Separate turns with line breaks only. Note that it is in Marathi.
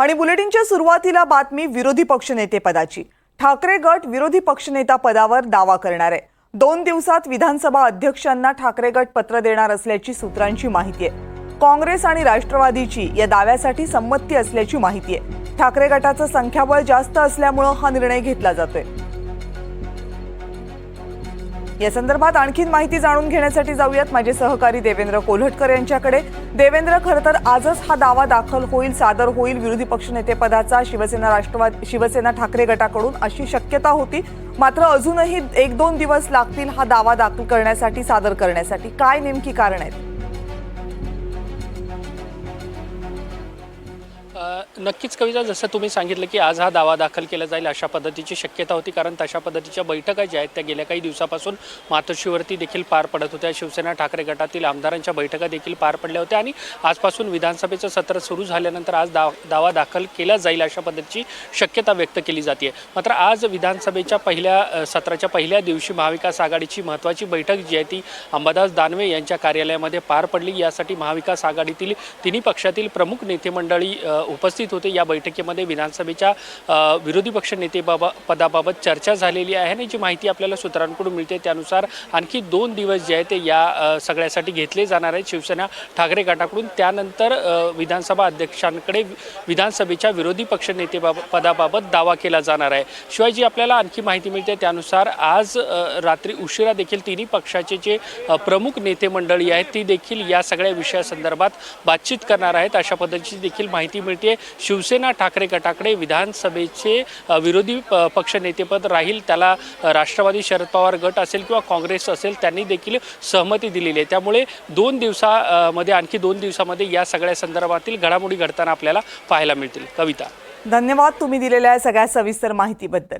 आणि बुलेटिनच्या सुरुवातीला बातमी विरोधी पक्षनेतेपदाची ठाकरे गट विरोधी पक्षनेता पदावर दावा करणार. आहे दोन दिवसात विधानसभा अध्यक्षांना ठाकरे गट पत्र देणार असल्याची सूत्रांची माहिती आहे. काँग्रेस आणि राष्ट्रवादीची या दाव्यासाठी संमती असल्याची माहिती आहे. ठाकरे गटाचं संख्याबळ जास्त असल्यामुळं हा निर्णय घेतला जातोय. या संदर्भात आणखीन माहिती जाणून घेण्यासाठी जाऊयात. माझे सहकारी देवेंद्र कोल्हटकर यांच्याकडे. देवेंद्र खरं तर आजच हा दावा दाखल होईल सादर होईल विरोधी पक्षनेतेपदाचा शिवसेना राष्ट्रवाद शिवसेना ठाकरे गटाकडून अशी शक्यता होती. मात्र अजूनही एक दोन दिवस लागतील हा दावा दाखल करण्यासाठी सादर करण्यासाठी. काय नेमकी कारण आहेत?
नक्कीच कविता जसं तुम्ही सांगितलं की आज हा दावा दाखल केला जाईल अशा पद्धतीची शक्यता होती कारण तशा पद्धतीच्या बैठका ज्या आहेत त्या गेल्या काही दिवसापासून मातोश्रीवरती देखील पार पडत होत्या. शिवसेना ठाकरे गटातील आमदारांच्या बैठका देखील पार पडल्या होत्या आणि आजपासून विधानसभेचं सत्र सुरू झाल्यानंतर आज दाव दावा दाखल केला जाईल अशा पद्धतीची शक्यता व्यक्त केली जाते मात्र आज विधानसभेच्या पहिल्या सत्राच्या पहिल्या दिवशी महाविकास आघाडीची महत्त्वाची बैठक जी आहे ती अंबादास दानवे यांच्या कार्यालयामध्ये पार पडली. यासाठी महाविकास आघाडीतील तिन्ही पक्षातील प्रमुख नेते मंडळी उपस्थित उपस्थित होते. या बैठकीमध्ये विधानसभेच्या विरोधी पक्ष नेतेबाबा पदाबाबत चर्चा झालेली आहे आणि जी माहिती आपल्याला सूत्रांकडून मिळते त्यानुसार आणखी दोन दिवस जे आहे ते या सगळ्यासाठी घेतले जाणार आहेत. शिवसेना ठाकरे गटाकडून. त्यानंतर विधानसभा अध्यक्षांकडे विधानसभेच्या विरोधी पक्ष नेते पदाबाबत दावा केला जाणार आहे. शिवाय जी आपल्याला आणखी माहिती मिळते त्यानुसार आज रात्री उशिरा देखील तिन्ही पक्षाचे जे प्रमुख नेते मंडळी आहेत ती देखील या सगळ्या विषयासंदर्भात बातचीत करणार आहेत. अशा पद्धतीची देखील माहिती मिळते. शिवसेना ठाकरे गटाकडे विधानसभेचे विरोधी प- पक्षनेतेपद राहील त्याला राष्ट्रवादी शरद पवार गट असेल किंवा काँग्रेस असेल त्यांनी देखील सहमती दिलेली आहे. त्यामुळे दोन दिवसामध्ये आणखी दोन दिवसामध्ये या सगळ्या संदर्भातील घडामोडी घडताना आपल्याला पाहायला मिळतील. कविता.
धन्यवाद तुम्ही दिलेल्या सगळ्या सविस्तर माहितीबद्दल.